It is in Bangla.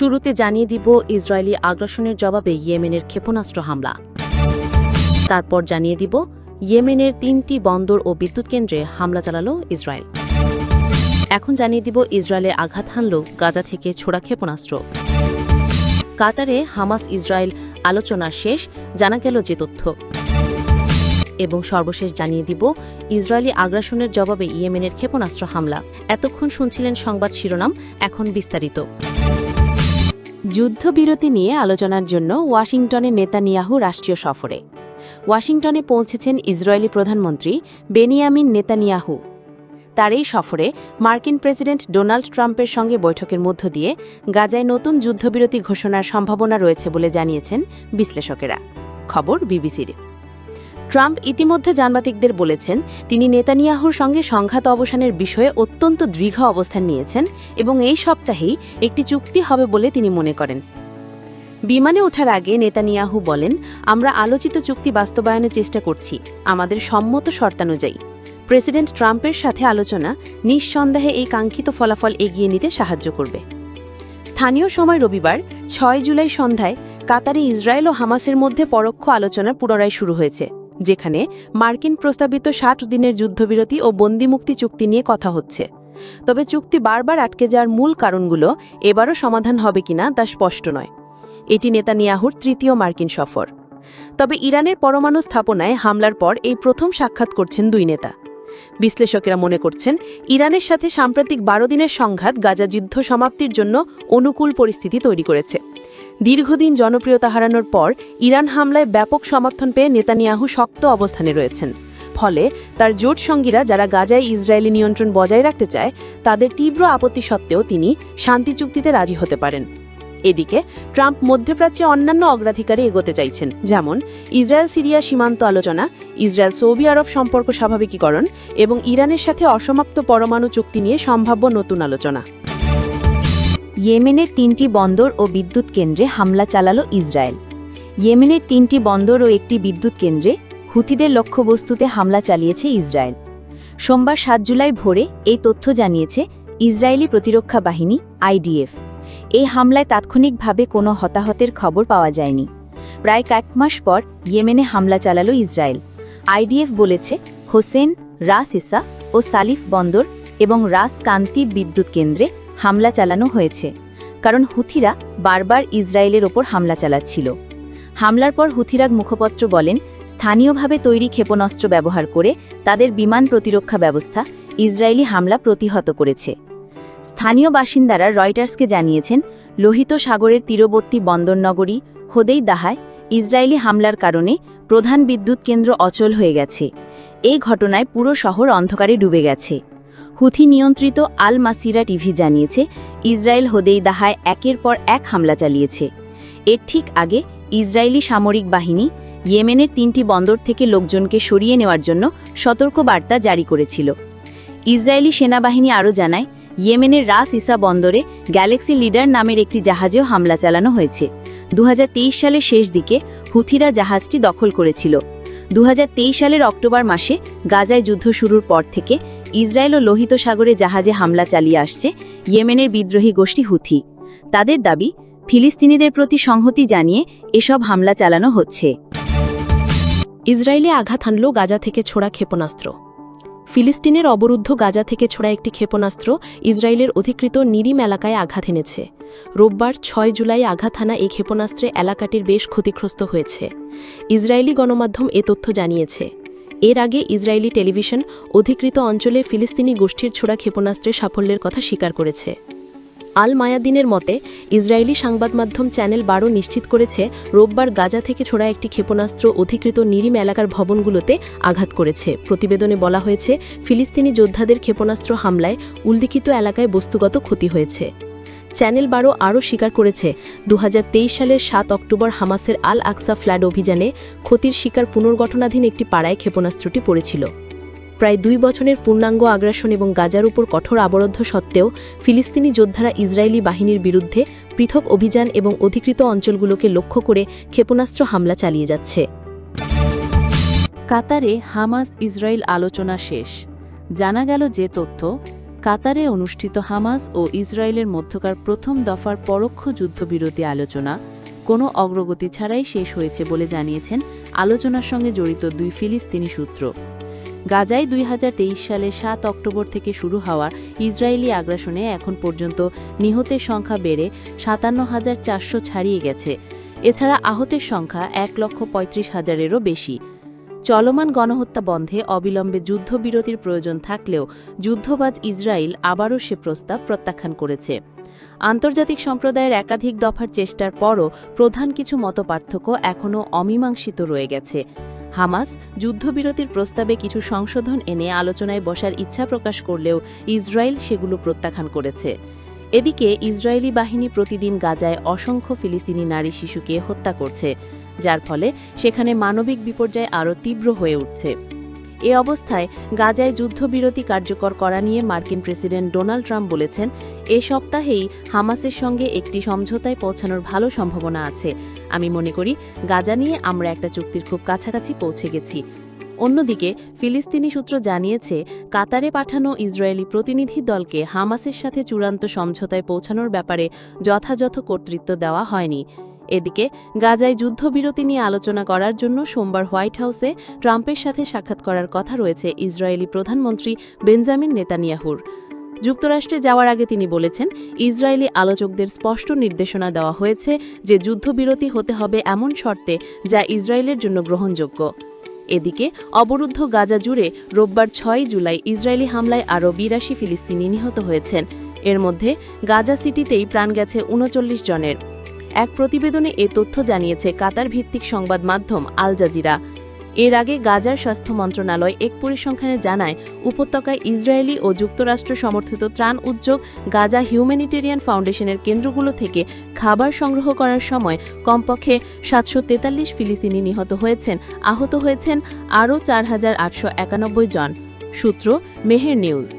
শুরুতে জানিয়ে দিব ইসরায়েলি আগ্রাসনের জবাবে ইয়েমেনের ক্ষেপণাস্ত্র হামলা। তারপর জানিয়ে দিব ইয়েমেনের তিনটি বন্দর ও বিদ্যুৎ কেন্দ্রে হামলা চালালো ইসরায়েল। এখন জানিয়ে দিব ইসরায়েলে আঘাত হানল গাজা থেকে ছোড়া ক্ষেপণাস্ত্র। কাতারে হামাস ইসরায়েল আলোচনা শেষ, জানা গেল যে তথ্য। এবং সর্বশেষ জানিয়ে দিব ইসরায়েলি আগ্রাসনের জবাবে ইয়েমেনের ক্ষেপণাস্ত্র হামলা। এতক্ষণ শুনছিলেন সংবাদ শিরোনাম, এখন বিস্তারিত। যুদ্ধবিরতি নিয়ে আলোচনার জন্য ওয়াশিংটনের নেতানিয়াহু রাষ্ট্রীয় সফরে। ওয়াশিংটনে পৌঁছেছেন ইসরায়েলি প্রধানমন্ত্রী বেনিয়ামিন নেতানিয়াহু। তার এই সফরে মার্কিন প্রেসিডেন্ট ডোনাল্ড ট্রাম্পের সঙ্গে বৈঠকের মধ্য দিয়ে গাজায় নতুন যুদ্ধবিরতি ঘোষণার সম্ভাবনা রয়েছে বলে জানিয়েছেন বিশ্লেষকেরা। খবর বিবিসির। ট্রাম্প ইতিমধ্যে সাংবাদিকদের বলেছেন, তিনি নেতানিয়াহুর সঙ্গে সংঘাত অবসানের বিষয়ে অত্যন্ত দৃঢ় অবস্থান নিয়েছেন এবং এই সপ্তাহেই একটি চুক্তি হবে বলে তিনি মনে করেন। বিমানে ওঠার আগে নেতানিয়াহু বলেন, আমরা আলোচিত চুক্তি বাস্তবায়নের চেষ্টা করছি, আমাদের সম্মত শর্তানুযায়ী। প্রেসিডেন্ট ট্রাম্পের সাথে আলোচনা নিঃসন্দেহে এই কাঙ্ক্ষিত ফলাফল এগিয়ে নিতে সাহায্য করবে। স্থানীয় সময় রবিবার, ছয় জুলাই সন্ধ্যায় কাতারে ইসরায়েল ও হামাসের মধ্যে পরোক্ষ আলোচনা পুনরায় শুরু হয়েছে। যেখানে মার্কিন প্রস্তাবিত ষাট দিনের যুদ্ধবিরতি ও বন্দিমুক্তি চুক্তি নিয়ে কথা হচ্ছে। তবে চুক্তি বারবার আটকে যাওয়ার মূল কারণগুলো এবারও সমাধান হবে কিনা তা স্পষ্ট নয়। এটি নেতানিয়াহুর তৃতীয় মার্কিন সফর। তবে ইরানের পরমাণু স্থাপনায় হামলার পর এই প্রথম সাক্ষাৎ করছেন দুই নেতা। বিশ্লেষকেরা মনে করছেন, ইরানের সাথে সাম্প্রতিক বারো দিনের সংঘাত গাজা যুদ্ধ সমাপ্তির জন্য অনুকূল পরিস্থিতি তৈরি করেছে। দীর্ঘদিন জনপ্রিয়তা হারানোর পর ইরান হামলায় ব্যাপক সমর্থন পেয়ে নেতানিয়াহু শক্ত অবস্থানে রয়েছেন। ফলে তার জোট সঙ্গীরা যারা গাজায় ইসরায়েলি নিয়ন্ত্রণ বজায় রাখতে চায়, তাদের তীব্র আপত্তি সত্ত্বেও তিনি শান্তি চুক্তিতে রাজি হতে পারেন। এদিকে ট্রাম্প মধ্যপ্রাচ্যে অন্যান্য অগ্রাধিকারে এগোতে চাইছেন, যেমন ইসরায়েল সিরিয়া সীমান্ত আলোচনা, ইসরায়েল সৌদি আরব সম্পর্ক স্বাভাবিকীকরণ এবং ইরানের সাথে অসমাপ্ত পরমাণু চুক্তি নিয়ে সম্ভাব্য নতুন আলোচনা। ইয়েমেনের তিনটি বন্দর ও বিদ্যুৎ কেন্দ্রে হামলা চালালো ইসরায়েল। ইয়েমেনের তিনটি বন্দর ও একটি বিদ্যুৎ কেন্দ্রে হুতিদের লক্ষ্যবস্তুতে হামলা চালিয়েছে ইসরায়েল। সোমবার সাত জুলাই ভোরে এই তথ্য জানিয়েছে ইসরায়েলি প্রতিরক্ষা বাহিনী আইডিএফ। এই হামলায় তাৎক্ষণিকভাবে কোনো হতাহতের খবর পাওয়া যায়নি। প্রায় কয়েক মাস পর ইয়েমেনে হামলা চালালো ইসরায়েল। আইডিএফ বলেছে হোসেন, রাস ইসা ও সালিফ বন্দর এবং রাস কান্তি বিদ্যুৎ কেন্দ্রে হামলা চালানো হয়েছে, কারণ হুথিরা বারবার ইসরায়েলের ওপর হামলা চালাচ্ছিল। হামলার পর হুথিরাগ মুখপত্র বলেন, স্থানীয়ভাবে তৈরি ক্ষেপণাস্ত্র ব্যবহার করে তাদের বিমান প্রতিরক্ষা ব্যবস্থা ইসরায়েলি হামলা প্রতিহত করেছে। স্থানীয় বাসিন্দারা রয়টার্সকে জানিয়েছেন, লোহিত সাগরের তীরবর্তী বন্দরনগরী হোদেই দাহায় ইসরায়েলি হামলার কারণে প্রধান বিদ্যুৎ কেন্দ্র অচল হয়ে গেছে। এই ঘটনায় পুরো শহর অন্ধকারে ডুবে গেছে। হুথি নিয়ন্ত্রিত আল মাসিরা টিভি জানিয়েছে, ইসরায়েল হোদেই দাহায় একের পর এক হামলা চালিয়েছে। এর ঠিক আগে ইসরায়েলি সামরিক বাহিনী ইয়েমেনের তিনটি বন্দর থেকে লোকজনকে সরিয়ে নেওয়ার জন্য সতর্ক বার্তা জারি করেছিল। ইসরায়েলি সেনাবাহিনী আরও জানায়, ইয়েমেনের রাস ইসা বন্দরে গ্যালাক্সি লিডার নামের একটি জাহাজেও হামলা চালানো হয়েছে। দু হাজার তেইশ সালের শেষ দিকে হুথিরা জাহাজটি দখল করেছিল। দু হাজার তেইশ সালের অক্টোবর মাসে গাজায় যুদ্ধ শুরুর পর থেকে ইসরায়েল ও লোহিত সাগরে জাহাজে হামলা চালিয়ে আসছে ইয়েমেনের বিদ্রোহী গোষ্ঠী হুথি। তাদের দাবি, ফিলিস্তিনিদের প্রতি সংহতি জানিয়ে এসব হামলা চালানো হচ্ছে। ইসরায়েলে আঘাত হানল গাজা থেকে ছোড়া ক্ষেপণাস্ত্র। ফিলিস্তিনের অবরুদ্ধ গাজা থেকে ছোড়া একটি ক্ষেপণাস্ত্র ইসরায়েলের অধিকৃত নিরিম এলাকায় আঘাত এনেছে। রোববার ছয় জুলাই আঘাত হানা এই ক্ষেপণাস্ত্রে এলাকাটির বেশ ক্ষতিগ্রস্ত হয়েছে। ইসরায়েলি গণমাধ্যম এ তথ্য জানিয়েছে। এর আগে ইসরায়েলি টেলিভিশন অধিকৃত অঞ্চলে ফিলিস্তিনি গোষ্ঠীর ছোড়া ক্ষেপণাস্ত্রের সাফল্যের কথা স্বীকার করেছে। আল মায়াদিনের মতে, ইসরায়েলি সংবাদ মাধ্যম চ্যানেল বারো নিশ্চিত করেছে, রোববার গাজা থেকে ছোড়া একটি ক্ষেপণাস্ত্র অধিকৃত নিরিম এলাকার ভবনগুলোতে আঘাত করেছে। প্রতিবেদনে বলা হয়েছে, ফিলিস্তিনি যোদ্ধাদের ক্ষেপণাস্ত্র হামলায় উল্লিখিত এলাকায় বস্তুগত ক্ষতি হয়েছে। চ্যানেল বারো আরও স্বীকার করেছে। দু হাজার তেইশ সালের সাত অক্টোবর হামাসের আল আকসা ফ্ল্যাড অভিযানে ক্ষতির শিকার পুনর্গঠনাধীন একটি পাড়ায় ক্ষেপণাস্ত্রটি পড়েছিল। প্রায় দুই বছরের পূর্ণাঙ্গ আগ্রাসন এবং গাজার উপর কঠোর আবরদ্ধ সত্ত্বেও ফিলিস্তিনি যোদ্ধারা ইসরায়েলি বাহিনীর বিরুদ্ধে পৃথক অভিযান এবং অধিকৃত অঞ্চলগুলোকে লক্ষ্য করে ক্ষেপণাস্ত্র হামলা চালিয়ে যাচ্ছে। কাতারে হামাস ইসরায়েল আলোচনা শেষ। জানা গেল যে তথ্য কাতারে অনুষ্ঠিত হামাস ও ইসরায়েলের মধ্যকার প্রথম দফার পরোক্ষ যুদ্ধবিরতি আলোচনা। কোনো অগ্রগতি ছাড়াই শেষ হয়েছে বলে জানিয়েছেন আলোচনার সঙ্গে জড়িত দুই ফিলিস্তিনি সূত্র। গাজায় দুই হাজার তেইশ সালে সাত অক্টোবর থেকে শুরু হওয়া ইসরায়েলি আগ্রাসনে এখন পর্যন্ত নিহতের সংখ্যা বেড়ে সাতান্ন হাজার চারশো ছাড়িয়ে গেছে। এছাড়া আহতের সংখ্যা এক লক্ষ পঁয়ত্রিশ হাজারেরও বেশি। চলমান গণহত্যা বন্ধে অবিলম্বে যুদ্ধবিরতির প্রয়োজন থাকলেও যুদ্ধবাজ ইসরায়েল আবারও সে প্রস্তাব প্রত্যাখ্যান করেছে। আন্তর্জাতিক সম্প্রদায়ের একাধিক দফার চেষ্টার পরও প্রধান কিছু মতপার্থক্য এখনও অমীমাংসিত রয়ে গেছে। হামাস যুদ্ধবিরতির প্রস্তাবে কিছু সংশোধন এনে আলোচনায় বসার ইচ্ছা প্রকাশ করলেও ইসরায়েল সেগুলো প্রত্যাখ্যান করেছে। এদিকে ইসরায়েলি বাহিনী প্রতিদিন গাজায় অসংখ্য ফিলিস্তিনি নারী শিশুকে হত্যা করছে। যার ফলে সেখানে মানবিক বিপর্যয় আরও তীব্র হয়ে উঠছে। এ অবস্থায় গাজায় যুদ্ধবিরতি কার্যকর করা নিয়ে মার্কিন প্রেসিডেন্ট ডোনাল্ড ট্রাম্প বলেছেন, এ সপ্তাহেই হামাসের সঙ্গে একটি সমঝোতায় পৌঁছানোর ভালো সম্ভাবনা আছে। আমি মনে করি গাজা নিয়ে আমরা একটা চুক্তির খুব কাছাকাছি পৌঁছে গেছি। অন্যদিকে, ফিলিস্তিনি সূত্র জানিয়েছে, কাতারে পাঠানো ইসরায়েলি প্রতিনিধি দলকে হামাসের সাথে চূড়ান্ত সমঝোতায় পৌঁছানোর ব্যাপারে যথাযথ কর্তৃত্ব দেওয়া হয়নি। এদিকে গাজায় যুদ্ধবিরতি নিয়ে আলোচনা করার জন্য সোমবার হোয়াইট হাউসে ট্রাম্পের সাথে সাক্ষাৎ করার কথা রয়েছে ইসরায়েলি প্রধানমন্ত্রী বেঞ্জামিন নেতানিয়াহুর। যুক্তরাষ্ট্রে যাওয়ার আগে তিনি বলেছেন, ইসরায়েলি আলোচকদের স্পষ্ট নির্দেশনা দেওয়া হয়েছে যে যুদ্ধবিরতি হতে হবে এমন শর্তে যা ইসরায়েলের জন্য গ্রহণযোগ্য। এদিকে অবরুদ্ধ গাজা জুড়ে রোববার ছয় জুলাই ইসরায়েলি হামলায় আরও বিরাশি ফিলিস্তিনি নিহত হয়েছেন। এর মধ্যে গাজা সিটিতেই প্রাণ গেছে উনচল্লিশ জনের। এক প্রতিবেদনে এ তথ্য জানিয়েছে কাতার ভিত্তিক সংবাদ মাধ্যম আল জাজিরা। এর আগে গাজার স্বাস্থ্য মন্ত্রণালয় এক পরিসংখ্যানে জানায়, উপত্যকায় ইসরায়েলি ও যুক্তরাষ্ট্র সমর্থিত ত্রাণ উদ্যোগ গাজা হিউম্যানিটেরিয়ান ফাউন্ডেশনের কেন্দ্রগুলো থেকে খাবার সংগ্রহ করার সময় কমপক্ষে সাতশো তেতাল্লিশ ফিলিস্তিনি নিহত হয়েছেন, আহত হয়েছেন আরও চার হাজার আটশো একানব্বই জন। সূত্র মেহের নিউজ।